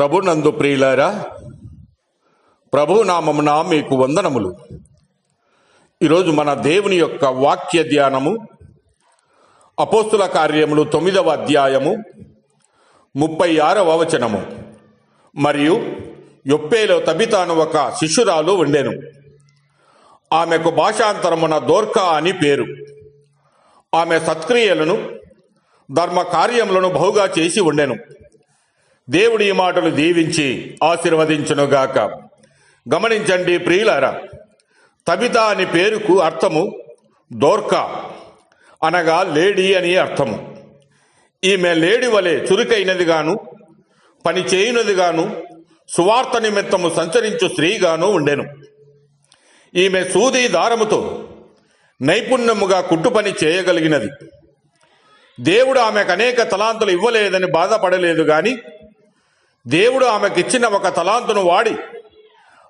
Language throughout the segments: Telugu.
ప్రభునందు ప్రియులారా ప్రభు నామమున మీకు వందనములు. ఈరోజు మన దేవుని యొక్క వాక్య ధ్యానము అపోస్తుల కార్యములు తొమ్మిదవ అధ్యాయము ముప్పై ఆరవ వచనము. మరియు యొప్పేలో తబితాను ఒక శిష్యురాలు ఉండెను. ఆమెకు భాషాంతరమున దోర్కా అని పేరు. ఆమె సత్క్రియలను ధర్మ కార్యములను బహుగా చేసి ఉండెను. దేవుడి ఈ మాటలు దీవించి ఆశీర్వదించునుగాక. గమనించండి ప్రియులారా తబిత అని పేరుకు అర్థము దోర్కా అనగా లేడీ అని అర్థము. ఈమె లేడి వలె చురుకైనదిగాను పని చేయునదిగాను సువార్త నిమిత్తము సంచరించు స్త్రీగాను ఉండెను. ఈమె సూది దారముతో నైపుణ్యముగా కుట్టుపని చేయగలిగినది. దేవుడు ఆమెకు అనేక తలాంతులు ఇవ్వలేదని బాధపడలేదు గాని దేవుడు ఆమెకిచ్చిన ఒక తలాంతును వాడి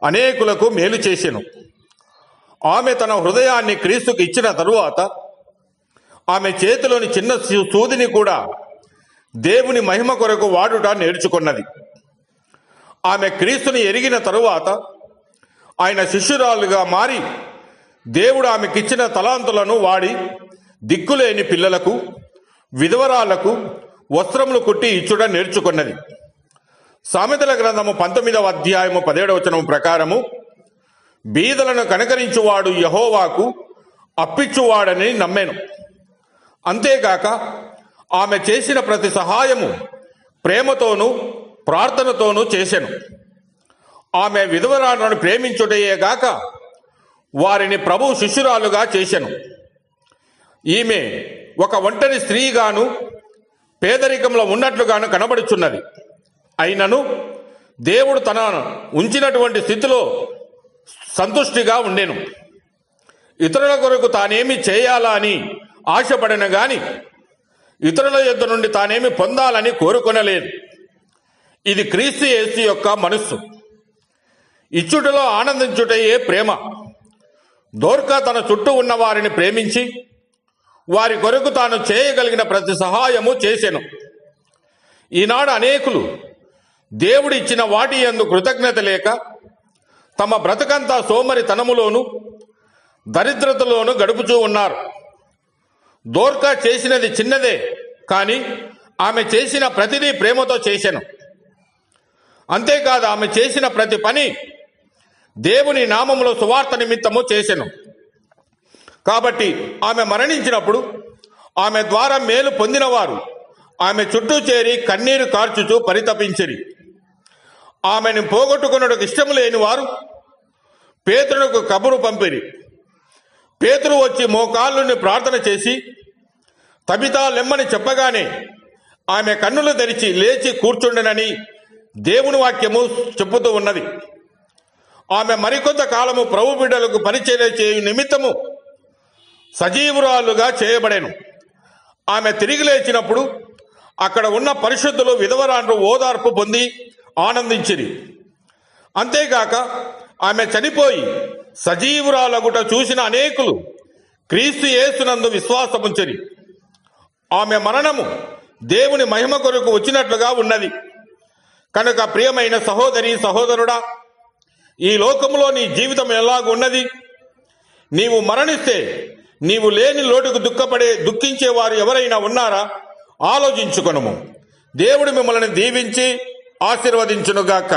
అనేకులకు మేలు చేసెను. ఆమె తన హృదయాన్ని క్రీస్తుకు ఇచ్చిన తరువాత ఆమె చేతిలోని చిన్న సూ- సూదిని కూడా దేవుని మహిమ కొరకు వాడుట నేర్చుకున్నది. ఆమె క్రీస్తుని ఎరిగిన తరువాత ఆయన శిష్యురాలుగా మారి దేవుడు ఆమెకిచ్చిన తలాంతులను వాడి దిక్కులేని పిల్లలకు విధవరాలకు వస్త్రములు కుట్టి ఇచ్చుట నేర్చుకున్నది. సామెతల గ్రంథము పంతొమ్మిదవ అధ్యాయము పదిహేడవచనము ప్రకారము బీదలను కనకరించువాడు యహోవాకు అప్పిచ్చువాడని నమ్మాను. అంతేగాక ఆమె చేసిన ప్రతి సహాయము ప్రేమతోనూ ప్రార్థనతోనూ చేశాను ఆమె విధవరాలను ప్రేమించుటయేగాక వారిని ప్రభు శిష్యురాలుగా చేశాను ఈమె ఒక ఒంటరి స్త్రీగాను పేదరికంలో ఉన్నట్లుగాను కనబడుచున్నది. అయినను దేవుడు తన ఉంచినటువంటి స్థితిలో సంతుష్టిగా ఉండేను. ఇతరుల కొరకు తానేమి చేయాలా అని ఆశపడిన గాని ఇతరుల యుద్ధ నుండి తానేమి పొందాలని కోరుకొనలేదు ఇది క్రీస్తు యేసు యొక్క మనస్సు. ఇచ్చుటలో ఆనందించుటయే ప్రేమ. దోర్కా తన చుట్టూ ఉన్న వారిని ప్రేమించి వారి కొరకు తాను చేయగలిగిన ప్రతి సహాయము చేశాను ఈనాడు అనేకులు దేవుడిచ్చిన వాటి యందు కృతజ్ఞత లేక తమ బ్రతకంతా సోమరితనములోను దరిద్రతలోను గడుపుచూ ఉన్నారు. దోర్కా చేసినది చిన్నదే కానీ ఆమె చేసిన ప్రతిదీ ప్రేమతో చేశాను అంతేకాదు ఆమె చేసిన ప్రతి పని దేవుని నామములో సువార్త నిమిత్తము చేశాను కాబట్టి ఆమె మరణించినప్పుడు ఆమె ద్వారా మేలు పొందినవారు. ఆమె చుట్టూ చేరి కన్నీరు కార్చుచూ పరితపించిరి. ఆమెను పోగొట్టుకున్నకు ఇష్టం లేని వారు పేతునకు కబురు పంపిరి. పేతురు వచ్చి మోకాళ్ళుని ప్రార్థన చేసి తబితా లెమ్మని చెప్పగానే ఆమె కన్నులు తెరిచి లేచి కూర్చుండనని దేవుని వాక్యము చెప్పుతూ ఉన్నది. ఆమె మరికొంత కాలము ప్రభు బిడ్డలకు పరిచయం చేయు నిమిత్తము సజీవురాలుగా చేయబడెను. ఆమె తిరిగి లేచినప్పుడు అక్కడ ఉన్న పరిశుద్ధులు విధవరాండ్రు ఓదార్పు పొంది ఆనందించిరి. అంతేగాక ఆమె చనిపోయి సజీవురాలగుట చూసిన అనేకులు క్రీస్తు యేసునందు విశ్వాసముంచరి. ఆమె మరణము దేవుని మహిమ కొరకు వచ్చినట్లుగా ఉన్నది. కనుక ప్రియమైన సహోదరి సహోదరుడా ఈ లోకంలో నీ జీవితం ఎలాగున్నది? నీవు మరణిస్తే నీవు లేని లోటుకు దుఃఖపడే దుఃఖించే వారు ఎవరైనా ఉన్నారా? ఆలోచించుకొనుము. దేవుడు మిమ్మల్ని దీవించి ఆశీర్వదించునుగాక.